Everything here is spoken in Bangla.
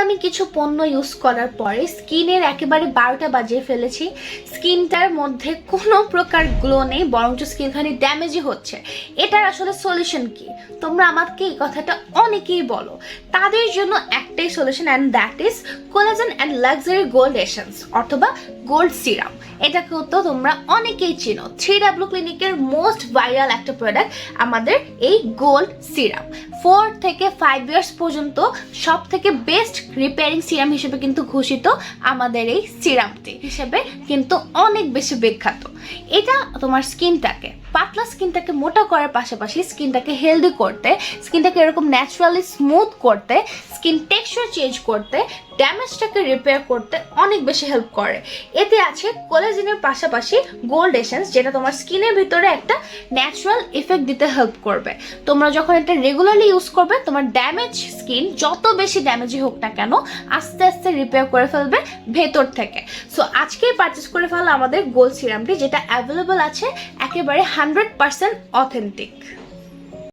দামি কিছু পণ্য ইউজ করার পরে স্কিনের একেবারে বারোটা বাজিয়ে ফেলেছি। স্কিনটার মধ্যে কোনো প্রকার গ্লো নেই, বরঞ্চ স্কিনখানি ড্যামেজই হচ্ছে। এটার আসলে সলিউশন কি? তোমরা আমাকে এই কথাটা অনেকেই বলো। তাদের জন্য একটাই solution and that is collagen and luxury gold essence অথবা গোল্ড সিরাম এটাকেও তো তোমরা অনেকেই চিনো। থ্রি ডাব্লু ক্লিনিকের মোস্ট ভাইরাল একটা প্রোডাক্ট আমাদের এই গোল্ড সিরাম ফোর থেকে ফাইভ ইয়ার্স পর্যন্ত সব থেকে বেস্ট রিপেয়ারিং সিরাম হিসেবে কিন্তু ঘোষিত আমাদের এই সিরামটি হিসেবে কিন্তু অনেক বেশি বিখ্যাত। এটা তোমার স্কিনটাকে, পাতলা স্কিনটাকে, মোটা করার পাশাপাশি স্কিনটাকে হেলদি করতে, স্কিনটাকে এরকম ন্যাচারালি স্মুথ করতে স্কিন টেক্সচার চেঞ্জ করতে ড্যামেজটাকে রিপেয়ার করতে অনেক বেশি হেল্প করে। এতে আছে কোলাজেনের পাশাপাশি গোল্ড এসেন্স যেটা তোমার স্কিনের ভিতরে একটা ন্যাচারাল ইফেক্ট দিতে হেল্প করবে। তোমরা যখন এটা রেগুলারলি ইউজ করবে, তোমার ড্যামেজ স্কিন যত বেশি ড্যামেজই হোক না কেন, আস্তে আস্তে রিপেয়ার করে ফেলবে ভেতর থেকে। সো আজকেই পারচেস করে ফেলো আমাদের গোল্ড সিরামটি যেটা অ্যাভেলেবল আছে একেবারে হান্ড্রেড পারসেন্ট অথেন্টিক